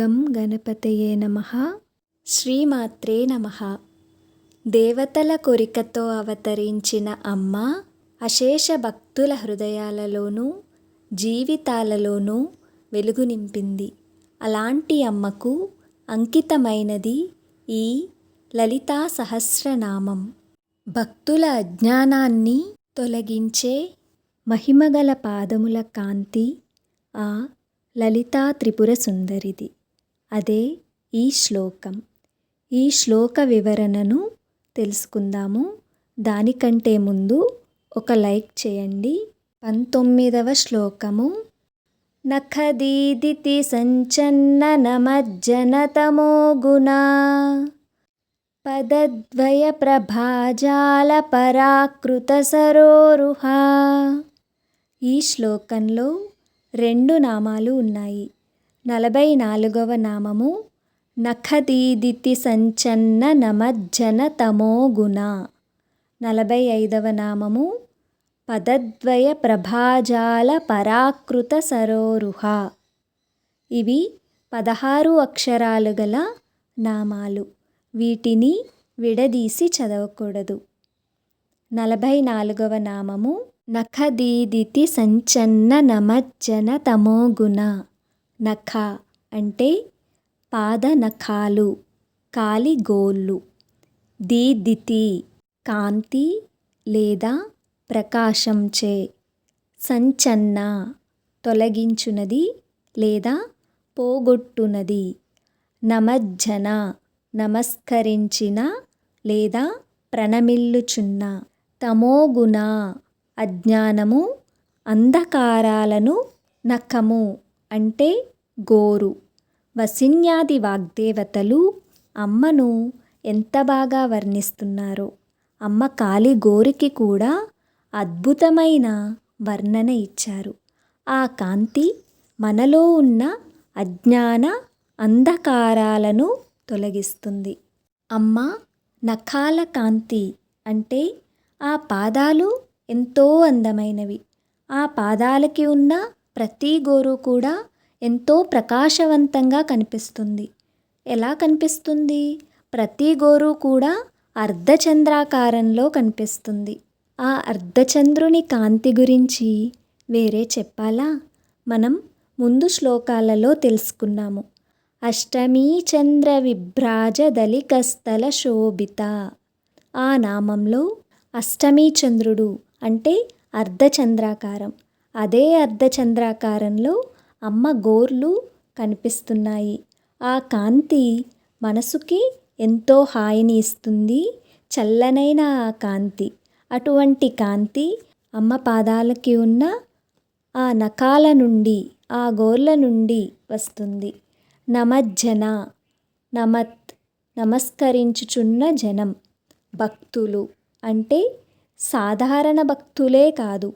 గం గణపతయే నమ. శ్రీమాత్రే నమ. దేవతల కోరికతో అవతరించిన అమ్మ అశేష భక్తుల హృదయాలలోనూ జీవితాలలోనూ వెలుగు నింపింది. అలాంటి అమ్మకు అంకితమైనది ఈ లలితా సహస్రనామం. భక్తుల అజ్ఞానాన్ని తొలగించే మహిమగల పాదముల కాంతి ఆ లలితా త్రిపుర సుందరిది. అదే ఈ శ్లోకం. ఈ శ్లోక వివరణను తెలుసుకుందాము. దానికంటే ముందు ఒక లైక్ చేయండి. పంతొమ్మిదవ శ్లోకము. నఖదీదితి సంచన్న నమజ్జనతమో గుణా పదద్వయ ప్రభాజాల పరాకృత సరోరుహ. ఈ శ్లోకంలో రెండు నామాలు ఉన్నాయి. నలభై నాలుగవ నామము. నఖదీదితి సంచన్న నమజ్జన తమోగుణ. నలభై ఐదవ నామము. పదద్వయ ప్రభాజాల పరాకృత సరోరుహ. ఇవి పదహారు అక్షరాలు గల నామాలు. వీటిని విడదీసి చదవకూడదు. నలభై నాలుగవ నామము. నఖదీదితి సంచన్న నమజ్జన తమోగుణ. నఖ అంటే పాద నఖాలు కాలి గోళ్ళు దీదితి కాంతి లేదా ప్రకాశంచే సంచన్న తొలగించునది లేదా పోగొట్టునది నమజ్జన నమస్కరించిన లేదా ప్రణమిల్లుచున్న తమోగుణ అజ్ఞానము అంధకారాలను నఖము అంటే గోరు. వసిన్యాది వాగ్దేవతలు అమ్మను ఎంత బాగా వర్ణిస్తున్నారో. అమ్మ కాలి గోరికి కూడా అద్భుతమైన వర్ణన ఇచ్చారు. ఆ కాంతి మనలో ఉన్న అజ్ఞాన అంధకారాలను తొలగిస్తుంది. అమ్మ నఖాల కాంతి అంటే ఆ పాదాలు ఎంతో అందమైనవి. ఆ పాదాలకి ఉన్న ప్రతి గోరు కూడా ఎంతో ప్రకాశవంతంగా కనిపిస్తుంది. ఎలా కనిపిస్తుంది? ప్రతి గోరు కూడా అర్ధచంద్రాకారంలో కనిపిస్తుంది. ఆ అర్ధచంద్రుని కాంతి గురించి వేరే చెప్పాలా? మనం ముందు శ్లోకాలలో తెలుసుకున్నాము. అష్టమీ చంద్ర విభ్రాజ దళికస్థల శోభిత. ఆ నామంలో అష్టమీ చంద్రుడు అంటే అర్ధచంద్రాకారం. అదే అర్ధచంద్రాకారంలో అమ్మ గోర్లు కనిపిస్తున్నాయి. ఆ కాంతి మనసుకి ఎంతో హాయిని ఇస్తుంది. చల్లనైన ఆ కాంతి అటువంటి కాంతి అమ్మ పాదాలకి ఉన్న ఆ నఖాల నుండి ఆ గోర్ల నుండి వస్తుంది. నమజ్జన నమత్ నమస్కరించుచున్న జనం భక్తులు అంటే సాధారణ భక్తులే కాదు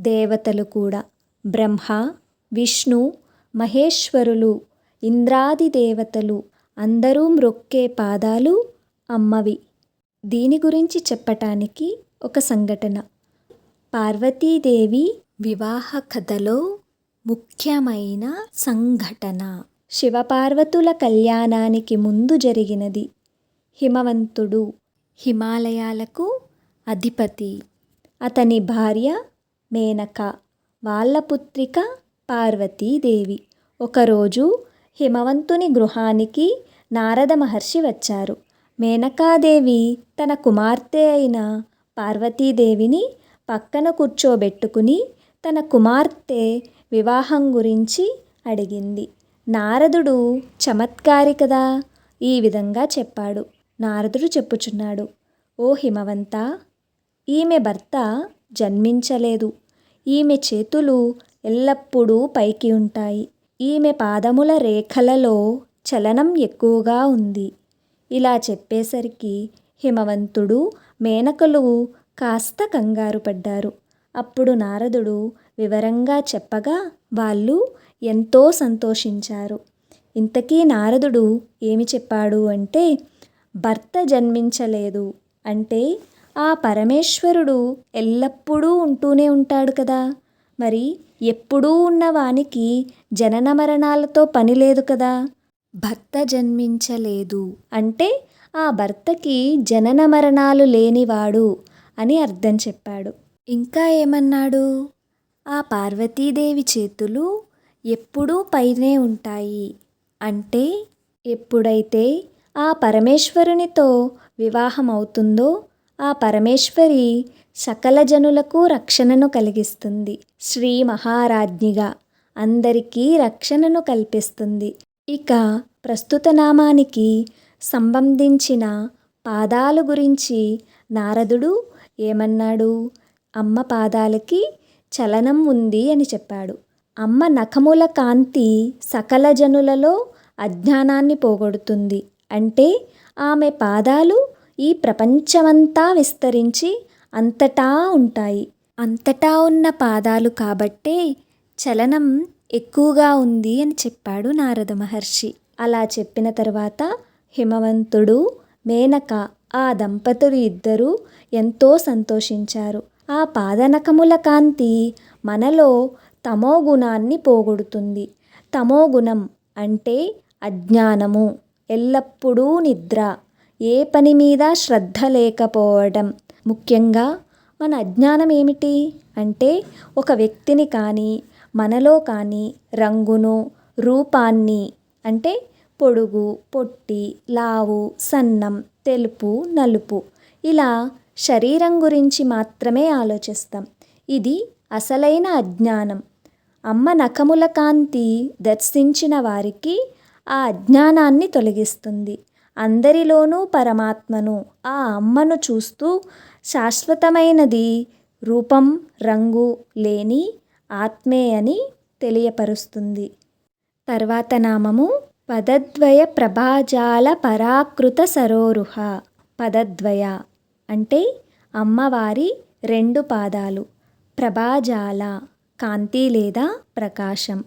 దేవతలు కూడా. బ్రహ్మ విష్ణు మహేశ్వరులు ఇంద్రాది దేవతలు అందరూ మ్రొక్కే పాదాలు అమ్మవి. దీని గురించి చెప్పటానికి ఒక సంఘటన. పార్వతీదేవి వివాహ కథలో ముఖ్యమైన సంఘటన. శివపార్వతుల కళ్యాణానికి ముందు జరిగినది. హిమవంతుడు హిమాలయాలకు అధిపతి. అతని భార్య మేనక. వాళ్ళ పుత్రిక పార్వతీదేవి. ఒకరోజు హిమవంతుని గృహానికి నారద మహర్షి వచ్చారు. మేనకాదేవి తన కుమార్తె అయిన పార్వతీదేవిని పక్కన కూర్చోబెట్టుకుని తన కుమార్తె వివాహం గురించి అడిగింది. నారదుడు చమత్కారి కదా? ఈ విధంగా చెప్పాడు. నారదుడు చెప్పుచున్నాడు. ఓ హిమవంత ఈమె భర్త జన్మించలేదు. ఈమె చేతులు ఎల్లప్పుడూ పైకి ఉంటాయి. ఈమె పాదముల రేఖలలో చలనం ఎక్కువగా ఉంది. ఇలా చెప్పేసరికి హిమవంతుడు మేనకలు కాస్త కంగారు పడ్డారు. అప్పుడు నారదుడు వివరంగా చెప్పగా వాళ్ళు ఎంతో సంతోషించారు. ఇంతకీ నారదుడు ఏమి చెప్పాడు అంటే భర్త జన్మించలేదు అంటే ఆ పరమేశ్వరుడు ఎల్లప్పుడూ ఉంటూనే ఉంటాడు కదా. మరి ఎప్పుడూ ఉన్నవానికి జనన మరణాలతో పని లేదు కదా. భర్త జన్మించలేదు. అంటే ఆ భర్తకి జనన మరణాలు లేనివాడు అని అర్థం చెప్పాడు. ఇంకా ఏమన్నాడు? ఆ పార్వతీదేవి చేతులు ఎప్పుడూ పైనే ఉంటాయి. అంటే ఎప్పుడైతే ఆ పరమేశ్వరునితో వివాహం అవుతుందో ఆ పరమేశ్వరి సకల జనులకు రక్షణను కలిగిస్తుంది. శ్రీ మహారాజ్ఞిగా అందరికీ రక్షణను కల్పిస్తుంది. ఇక ప్రస్తుత నామానికి సంబంధించిన పాదాలు గురించి నారదుడు ఏమన్నాడు? అమ్మ పాదాలకి చలనం ఉంది అని చెప్పాడు. అమ్మ నఖముల కాంతి సకల జనులలో అజ్ఞానాన్ని పోగొడుతుంది. అంటే ఆమె పాదాలు ఈ ప్రపంచమంతా విస్తరించి అంతటా ఉంటాయి. అంతటా ఉన్న పాదాలు కాబట్టే చలనం ఎక్కువగా ఉంది అని చెప్పాడు నారద మహర్షి. అలా చెప్పిన తర్వాత హిమవంతుడు మేనక ఆ దంపతులు ఇద్దరూ ఎంతో సంతోషించారు. ఆ పాదనకముల కాంతి మనలో తమో గుణాన్ని పోగొడుతుంది. తమో గుణం అంటే అజ్ఞానము ఎల్లప్పుడూ నిద్ర ఏ పని మీద శ్రద్ధ లేకపోవడం ముఖ్యంగా మన అజ్ఞానం ఏమిటి? అంటే ఒక వ్యక్తిని కానీ మనలో కానీ రంగును రూపాన్ని అంటే పొడుగు పొట్టి లావు సన్నం తెలుపు నలుపు ఇలా శరీరం గురించి మాత్రమే ఆలోచిస్తాం. ఇది అసలైన అజ్ఞానం. అమ్మ నఖముల కాంతి దర్శించిన వారికి ఆ అజ్ఞానాన్ని తొలగిస్తుంది. అందరిలోనూ పరమాత్మను ఆ అమ్మను చూస్తూ శాశ్వతమైనది రూపం రంగు లేని ఆత్మే అని తెలియపరుస్తుంది. తర్వాత నామము పదద్వయ ప్రభాజాల పరాకృత సరోరుహ. పదద్వయ అంటే అమ్మవారి రెండు పాదాలు ప్రభాజాల కాంతి లేదా ప్రకాశం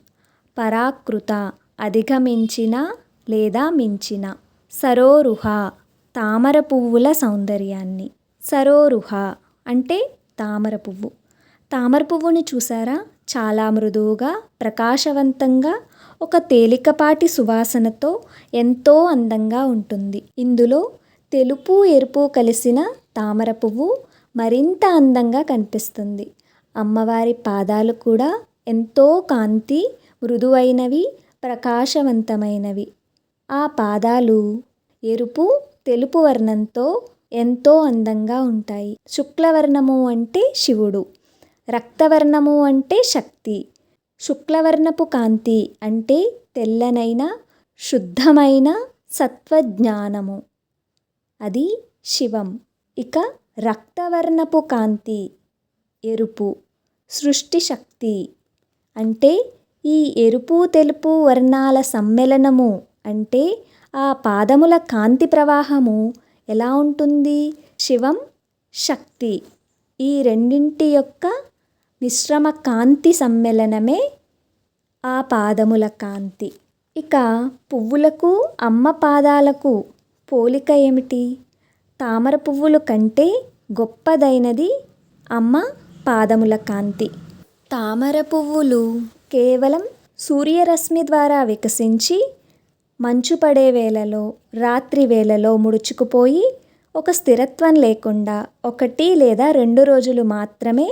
పరాకృత అధిగమించిన లేదా మించిన. సరోరుహ తామర పువ్వుల సౌందర్యాన్ని. సరోరుహ అంటే తామర పువ్వు. తామర పువ్వుని చూసారా? చాలా మృదువుగా ప్రకాశవంతంగా ఒక తేలికపాటి సువాసనతో ఎంతో అందంగా ఉంటుంది. ఇందులో తెలుపు ఎరుపు కలిసిన తామర పువ్వు మరింత అందంగా కనిపిస్తుంది. అమ్మవారి పాదాలు కూడా ఎంతో కాంతి మృదువైనవి ప్రకాశవంతమైనవి. ఆ పాదాలు ఎరుపు తెలుపు వర్ణంతో ఎంతో అందంగా ఉంటాయి. శుక్లవర్ణము అంటే శివుడు రక్తవర్ణము అంటే శక్తి శుక్లవర్ణపు కాంతి అంటే తెల్లనైన శుద్ధమైన సత్వజ్ఞానము. అది శివం. ఇక రక్తవర్ణపు కాంతి ఎరుపు సృష్టి శక్తి అంటే ఈ ఎరుపు తెలుపు వర్ణాల సమ్మేళనము అంటే ఆ పాదముల కాంతి ప్రవాహము ఎలా ఉంటుంది? శివం శక్తి. ఈ రెండింటి యొక్క మిశ్రమ కాంతి సమ్మేళనమే ఆ పాదముల కాంతి. ఇక పువ్వులకు అమ్మ పాదాలకు పోలిక ఏమిటి? తామర పువ్వులు కంటే గొప్పదైనది అమ్మ పాదముల కాంతి. తామర పువ్వులు కేవలం సూర్యరశ్మి ద్వారా వికసించి మంచు పడే వేళలో రాత్రి వేళలో ముడుచుకుపోయి ఒక స్థిరత్వం లేకుండా ఒకటి లేదా రెండు రోజులు మాత్రమే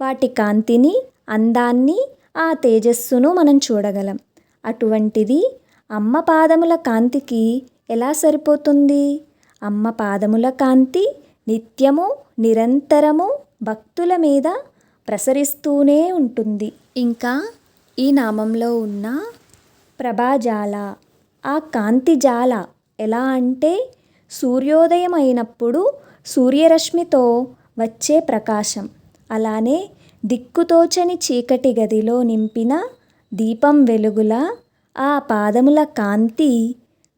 వాటి కాంతిని అందాన్ని ఆ తేజస్సును మనం చూడగలం. అటువంటిది అమ్మ పాదముల కాంతికి ఎలా సరిపోతుంది? అమ్మ పాదముల కాంతి నిత్యము నిరంతరము భక్తుల మీద ప్రసరిస్తూనే ఉంటుంది. ఇంకా ఈ నామంలో ఉన్న ప్రభాజాల ఆ కాంతి జాల ఎలా అంటే సూర్యోదయం అయినప్పుడు సూర్యరశ్మితో వచ్చే ప్రకాశం. అలానే దిక్కుతోచని చీకటి గదిలో నింపిన దీపం వెలుగులా ఆ పాదముల కాంతి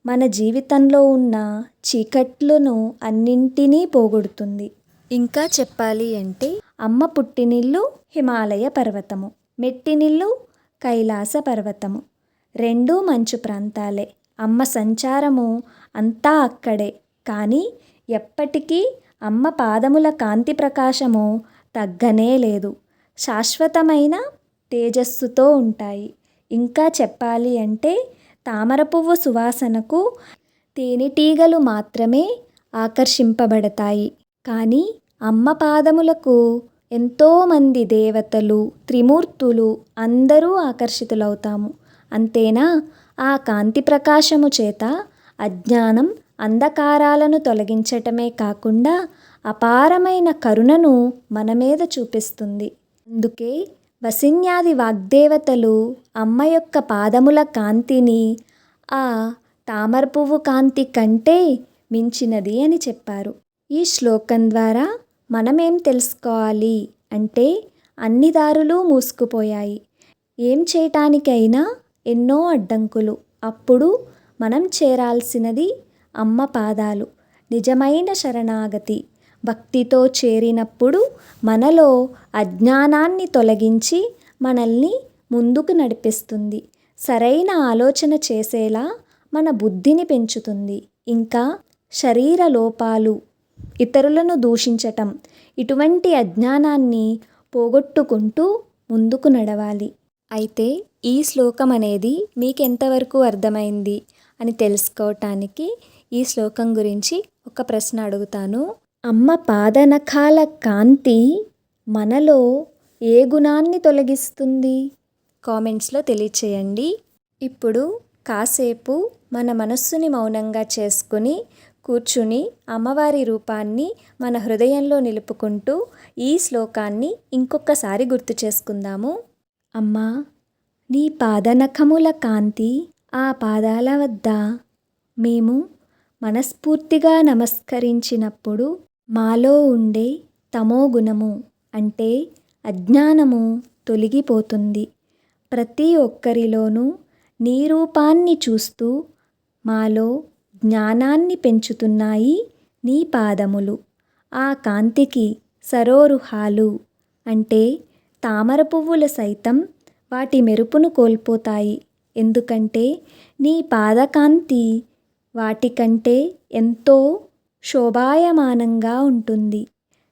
మన జీవితంలో ఉన్న చీకట్లను అన్నింటినీ పోగొడుతుంది. ఇంకా చెప్పాలి అంటే అమ్మ పుట్టినిల్లు హిమాలయ పర్వతము మెట్టినిల్లు కైలాస పర్వతము. రెండూ మంచు ప్రాంతాలే. అమ్మ సంచారము అంతా అక్కడే. కానీ ఎప్పటికీ అమ్మ పాదముల కాంతి ప్రకాశము తగ్గనే లేదు. శాశ్వతమైన తేజస్సుతో ఉంటాయి. ఇంకా చెప్పాలి అంటే తామర పువ్వు సువాసనకు తేనెటీగలు మాత్రమే ఆకర్షింపబడతాయి. కానీ అమ్మ పాదములకు ఎంతోమంది దేవతలు త్రిమూర్తులు అందరూ ఆకర్షితులవుతాము. అంతేనా? ఆ కాంతి ప్రకాశము చేత అజ్ఞానం అంధకారాలను తొలగించటమే కాకుండా అపారమైన కరుణను మన మీద చూపిస్తుంది. అందుకే వసిన్యాది వాగ్దేవతలు అమ్మ యొక్క పాదముల కాంతిని ఆ తామర పువ్వు కాంతి కంటే మించినది అని చెప్పారు. ఈ శ్లోకం ద్వారా మనమేం తెలుసుకోవాలి? అంటే అన్ని దారులు మూసుకుపోయాయి. ఏం చేయటానికైనా ఎన్నో అడ్డంకులు. అప్పుడు మనం చేరాల్సినది అమ్మ పాదాలు. నిజమైన శరణాగతి. భక్తితో చేరినప్పుడు మనలో అజ్ఞానాన్ని తొలగించి మనల్ని ముందుకు నడిపిస్తుంది. సరైన ఆలోచన చేసేలా మన బుద్ధిని పెంచుతుంది. ఇంకా శరీర లోపాలు ఇతరులను దూషించటం ఇటువంటి అజ్ఞానాన్ని పోగొట్టుకుంటూ ముందుకు నడవాలి. అయితే ఈ శ్లోకం అనేది మీకు ఎంతవరకు అర్థమైంది అని తెలుసుకోవటానికి ఈ శ్లోకం గురించి ఒక ప్రశ్న అడుగుతాను. అమ్మ పాదనఖాల కాంతి మనలో ఏ గుణాన్ని తొలగిస్తుంది? కామెంట్స్లో తెలియచేయండి. ఇప్పుడు కాసేపు మన మనస్సుని మౌనంగా చేసుకుని కూర్చుని అమ్మవారి రూపాన్ని మన హృదయంలో నిలుపుకుంటూ ఈ శ్లోకాన్ని ఇంకొకసారి గుర్తు చేసుకుందాము. అమ్మా నీ పాదనఖముల కాంతి ఆ పాదాల వద్ద. మేము మనస్ఫూర్తిగా నమస్కరించినప్పుడు మాలో ఉండే తమో గుణము అంటే అజ్ఞానము తొలగిపోతుంది. ప్రతి ఒక్కరిలోనూ నీ రూపాన్ని చూస్తూ మాలో జ్ఞానాన్ని పెంచుతున్నాయి నీ పాదములు. ఆ కాంతికి సరోరుహాలు అంటే తామర పువ్వులు సైతం వాటి మెరుపును కోల్పోతాయి. ఎందుకంటే నీ పాదకాంతి వాటికంటే ఎంతో శోభాయమానంగా ఉంటుంది.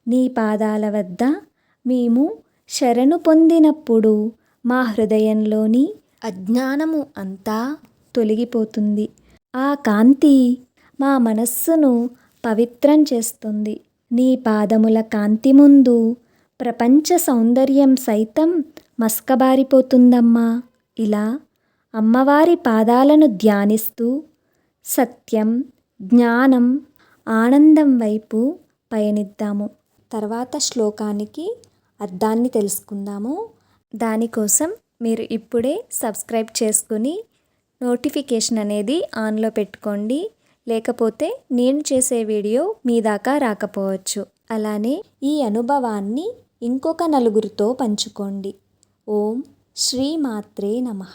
నీ పాదాల వద్ద మేము శరణు పొందినప్పుడు మా హృదయంలోని అజ్ఞానము అంతా తొలగిపోతుంది. ఆ కాంతి మా మనస్సును పవిత్రం చేస్తుంది. నీ పాదముల కాంతి ముందు ప్రపంచ సౌందర్యం సైతం మస్కబారిపోతుందమ్మా. ఇలా అమ్మవారి పాదాలను ధ్యానిస్తూ సత్యం జ్ఞానం ఆనందం వైపు పయనిద్దాము. తర్వాత శ్లోకానికి అర్థాన్ని తెలుసుకుందాము. దానికోసం మీరు ఇప్పుడే సబ్స్క్రైబ్ చేసుకుని నోటిఫికేషన్ అనేది ఆన్లో పెట్టుకోండి. లేకపోతే నేను చేసే వీడియో మీ దాకా రాకపోవచ్చు. అలానే ఈ అనుభవాన్ని ఇంకొక నలుగురితో పంచుకోండి. ఓం శ్రీ మాత్రే నమః.